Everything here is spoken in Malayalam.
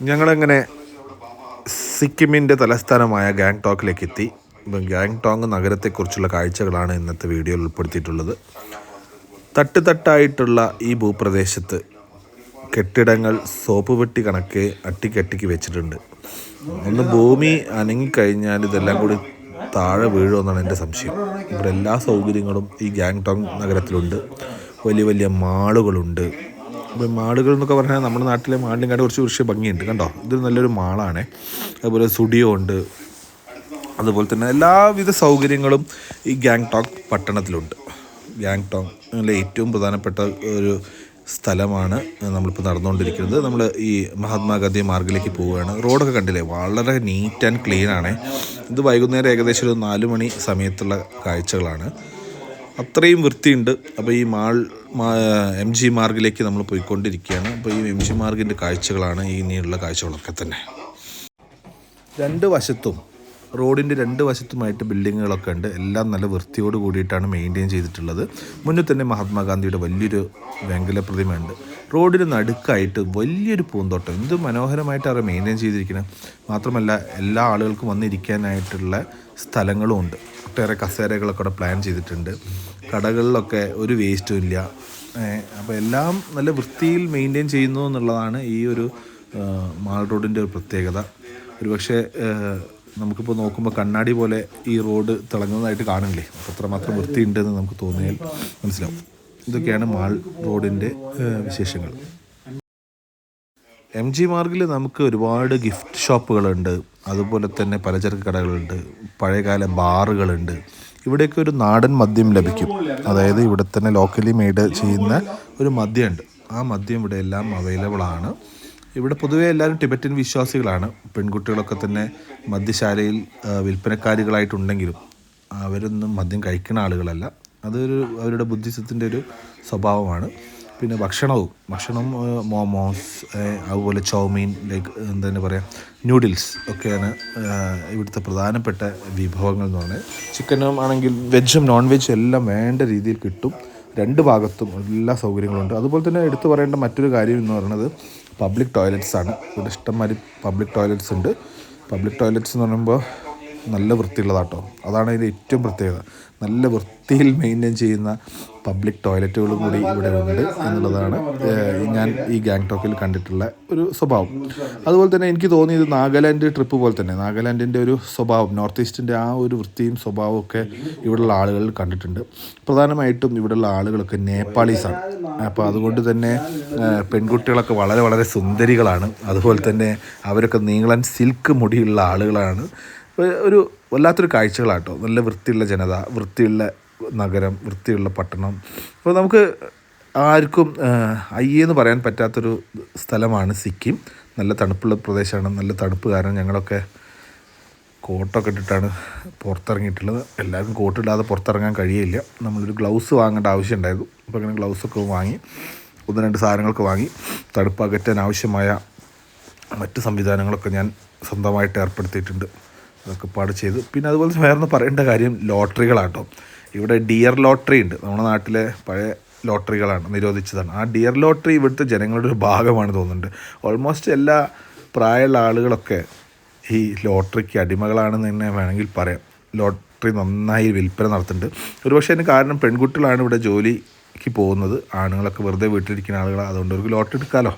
ഞങ്ങളങ്ങനെ സിക്കിമിന്റെ തലസ്ഥാനമായ ഗാങ്ടോക്കിലേക്ക് എത്തി ഇപ്പം ഗാങ്ടോങ് നഗരത്തെക്കുറിച്ചുള്ള കാഴ്ചകളാണ് ഇന്നത്തെ വീഡിയോയിൽ ഉൾപ്പെടുത്തിയിട്ടുള്ളത്. തട്ട് തട്ടായിട്ടുള്ള ഈ ഭൂപ്രദേശത്ത് കെട്ടിടങ്ങൾ സോപ്പ് പെട്ടി കണക്കെ അട്ടിക്കട്ടിക്ക് വെച്ചിട്ടുണ്ട്. ഒന്ന് ഭൂമി അനങ്ങിക്കഴിഞ്ഞാൽ ഇതെല്ലാം കൂടി താഴെ വീഴുമെന്നാണ് എന്റെ സംശയം. ഇവിടെ എല്ലാ സൗകര്യങ്ങളും ഈ ഗാങ്ടോങ് നഗരത്തിലുണ്ട്. വലിയ വലിയ മാളുകളുണ്ട്. മാളുകൾ എന്നൊക്കെ പറഞ്ഞാൽ നമ്മുടെ നാട്ടിലെ മാളിലും കാട്ടി കുറച്ച് കുറച്ച് ഭംഗിയുണ്ട്. കണ്ടോ? ഇത് നല്ലൊരു മാളാണ്. അതുപോലെ സ്റ്റുഡിയോ ഉണ്ട്. അതുപോലെ തന്നെ എല്ലാവിധ സൗകര്യങ്ങളും ഈ ഗാങ്ടോക്ക് പട്ടണത്തിലുണ്ട്. ഗാങ്ടോങ്ങിലെ ഏറ്റവും പ്രധാനപ്പെട്ട ഒരു സ്ഥലമാണ് നമ്മളിപ്പോൾ നടന്നുകൊണ്ടിരിക്കുന്നത്. നമ്മൾ ഈ മഹാത്മാഗാന്ധി മാർഗിലേക്ക് പോവുകയാണ്. റോഡൊക്കെ കണ്ടില്ലേ? വളരെ നീറ്റ് ആൻഡ് ക്ലീൻ ആണ്. ഇത് വൈകുന്നേരം ഏകദേശം ഒരു നാല് മണി സമയത്തുള്ള കാഴ്ചകളാണ്. അത്രയും വൃത്തിയുണ്ട്. അപ്പോൾ ഈ മാൾ എം ജി മാർഗിലേക്ക് നമ്മൾ പോയിക്കൊണ്ടിരിക്കുകയാണ്. അപ്പോൾ ഈ എം ജി മാർഗിന്റെ കാഴ്ചകളാണ് ഈ ഇനിയുള്ള കാഴ്ചകളൊക്കെ തന്നെ. രണ്ട് വശത്തും റോഡിന്റെ രണ്ട് വശത്തുമായിട്ട് ബിൽഡിങ്ങുകളൊക്കെ ഉണ്ട്. എല്ലാം നല്ല വൃത്തിയോട് കൂടിയിട്ടാണ് മെയിന്റെയിൻ ചെയ്തിട്ടുള്ളത്. മുന്നിൽ തന്നെ മഹാത്മാഗാന്ധിയുടെ വലിയൊരു വെങ്കല പ്രതിമയുണ്ട്. റോഡിന് നടുക്കായിട്ട് വലിയൊരു പൂന്തോട്ടം. എന്ത് മനോഹരമായിട്ടാണ് മെയിന്റെയിൻ ചെയ്തിരിക്കുന്നത് മാത്രമല്ല എല്ലാ ആളുകൾക്കും വന്നിരിക്കാനായിട്ടുള്ള സ്ഥലങ്ങളും ഉണ്ട്. ഒട്ടേറെ കസേരകളൊക്കെ അവിടെ പ്ലാൻ ചെയ്തിട്ടുണ്ട്. കടകളിലൊക്കെ ഒരു വേസ്റ്റും ഇല്ല. അപ്പോൾ എല്ലാം നല്ല വൃത്തിയിൽ മെയിന്റെയിൻ ചെയ്യുന്നു എന്നുള്ളതാണ് ഈ ഒരു മാൾ റോഡിന്റെ ഒരു പ്രത്യേകത. ഒരുപക്ഷെ നമുക്കിപ്പോൾ നോക്കുമ്പോൾ കണ്ണാടി പോലെ ഈ റോഡ് തിളങ്ങുന്നതായിട്ട് കാണില്ലേ അപ്പോൾ അത്രമാത്രം വൃത്തിയുണ്ടെന്ന് നമുക്ക് തോന്നിയാൽ മനസ്സിലാവും. ഇതൊക്കെയാണ് മാൾ റോഡിന്റെ വിശേഷങ്ങൾ. എം ജി മാർഗിൽ നമുക്ക് ഒരുപാട് ഗിഫ്റ്റ് ഷോപ്പുകളുണ്ട്. അതുപോലെ തന്നെ പലചരക്ക് കടകളുണ്ട്. പഴയകാല ബാറുകളുണ്ട്. ഇവിടെയൊക്കെ ഒരു നാടൻ മദ്യം ലഭിക്കും. അതായത് ഇവിടെ തന്നെ ലോക്കലി മെയ്ഡ് ചെയ്യുന്ന ഒരു മദ്യമുണ്ട്. ആ മദ്യം ഇവിടെ എല്ലാം അവൈലബിൾ ആണ്. ഇവിടെ പൊതുവേ എല്ലാവരും ടിബറ്റൻ വിശ്വാസികളാണ്. പെൺകുട്ടികളൊക്കെ തന്നെ മദ്യശാലയിൽ വിൽപ്പനക്കാരികളായിട്ടുണ്ടെങ്കിലും അവരൊന്നും മദ്യം കഴിക്കുന്ന ആളുകളല്ല. അതൊരു അവരുടെ ബുദ്ധിസത്തിന്റെ ഒരു സ്വഭാവമാണ്. പിന്നെ ഭക്ഷണവും ഭക്ഷണം മോമോസ് അതുപോലെ ചൗമീൻ ലൈക്ക് എന്താ പറയുക ന്യൂഡിൽസ് ഒക്കെയാണ് ഇവിടുത്തെ പ്രധാനപ്പെട്ട വിഭവങ്ങൾ എന്ന് പറഞ്ഞാൽ. ചിക്കനും ആണെങ്കിൽ വെജും നോൺ വെജും എല്ലാം വേണ്ട രീതിയിൽ കിട്ടും. രണ്ട് ഭാഗത്തും എല്ലാ സൗകര്യങ്ങളുണ്ട് അതുപോലെ തന്നെ എടുത്തു പറയേണ്ട മറ്റൊരു കാര്യം എന്ന് പറയുന്നത് പബ്ലിക് ടോയ്ലറ്റ്സ് ആണ് ഇവിടെ ഇഷ്ടംമാതിരി പബ്ലിക് ടോയ്ലറ്റ്സ് ഉണ്ട്. പബ്ലിക് ടോയ്ലറ്റ്സ് എന്ന് പറയുമ്പോൾ നല്ല വൃത്തിയുള്ളതാട്ടോ. അതാണ് അതിന്റെ ഏറ്റവും പ്രത്യേകത. നല്ല വൃത്തിയിൽ മെയിന്റെയിൻ ചെയ്യുന്ന പബ്ലിക് ടോയ്ലറ്റുകളും കൂടി ഇവിടെ ഉണ്ട് എന്നുള്ളതാണ് ഞാൻ ഈ ഗാങ് ടോക്കിൽ കണ്ടിട്ടുള്ള ഒരു സ്വഭാവം. അതുപോലെ തന്നെ എനിക്ക് തോന്നിയത് നാഗാലാൻഡ് ട്രിപ്പ് പോലെ തന്നെ നാഗാലാൻഡിന്റെ ഒരു സ്വഭാവം നോർത്ത് ഈസ്റ്റിന്റെ ആ ഒരു വൃത്തിയും സ്വഭാവമൊക്കെ ഇവിടെയുള്ള ആളുകളിൽ കണ്ടിട്ടുണ്ട്. പ്രധാനമായിട്ടും ഇവിടെയുള്ള ആളുകളൊക്കെ നേപ്പാളീസാണ്. അപ്പോൾ അതുകൊണ്ട് തന്നെ പെൺകുട്ടികളൊക്കെ വളരെ വളരെ സുന്ദരികളാണ്. അതുപോലെ തന്നെ അവരൊക്കെ നീളൻ സിൽക്ക് മുടിയുള്ള ആളുകളാണ്. ഒരു- വല്ലാത്തൊരു കാഴ്ചകളാട്ടോ. നല്ല വൃത്തിയുള്ള ജനത വൃത്തിയുള്ള നഗരം വൃത്തിയുള്ള പട്ടണം. അപ്പോൾ നമുക്ക് ആർക്കും അയ്യെന്ന് പറയാൻ പറ്റാത്തൊരു സ്ഥലമാണ് സിക്കിം. നല്ല തണുപ്പുള്ള പ്രദേശമാണ് നല്ല തണുപ്പ് കാരണം ഞങ്ങളൊക്കെ കോട്ടൊക്കെ ഇട്ടിട്ടാണ് പുറത്തിറങ്ങിയിട്ടുള്ളത്. എല്ലാവർക്കും കോട്ടിടാതെ പുറത്തിറങ്ങാൻ കഴിയില്ല നമ്മളൊരു ഗ്ലൗസ് വാങ്ങേണ്ട ആവശ്യമുണ്ടായിരുന്നു. അപ്പോൾ അങ്ങനെ ഗ്ലൗസൊക്കെ വാങ്ങി ഒന്ന് രണ്ട് സാധനങ്ങളൊക്കെ വാങ്ങി തണുപ്പ് അകറ്റാൻ ആവശ്യമായ മറ്റ് സംവിധാനങ്ങളൊക്കെ ഞാൻ സ്വന്തമായിട്ട് ഏർപ്പെടുത്തിയിട്ടുണ്ട്. അതൊക്കെ പാട് ചെയ്തു. പിന്നെ അതുപോലെ തന്നെ വേറെ പറയേണ്ട കാര്യം ലോട്ടറികളാട്ടോ. ഇവിടെ ഡിയർ ലോട്ടറി ഉണ്ട്. നമ്മുടെ നാട്ടിലെ പഴയ ലോട്ടറികളാണ് നിരോധിച്ചതാണ്. ആ ഡിയർ ലോട്ടറി ഇവിടുത്തെ ജനങ്ങളുടെ ഒരു ഭാഗമാണ് തോന്നുന്നുണ്ട്. ഓൾമോസ്റ്റ് എല്ലാ പ്രായമുള്ള ആളുകളൊക്കെ ഈ ലോട്ടറിക്ക് അടിമകളാണെന്ന് തന്നെ വേണമെങ്കിൽ പറയാം. ലോട്ടറി നന്നായി വിൽപ്പന നടത്തുന്നുണ്ട്. ഒരുപക്ഷെ അതിന് കാരണം പെൺകുട്ടികളാണ് ഇവിടെ ജോലിക്ക് പോകുന്നത്. ആണുങ്ങളൊക്കെ വെറുതെ വീട്ടിലിരിക്കുന്ന ആളുകളാണ് അതുകൊണ്ട് അവർക്ക് ലോട്ടറി എടുക്കാമല്ലോ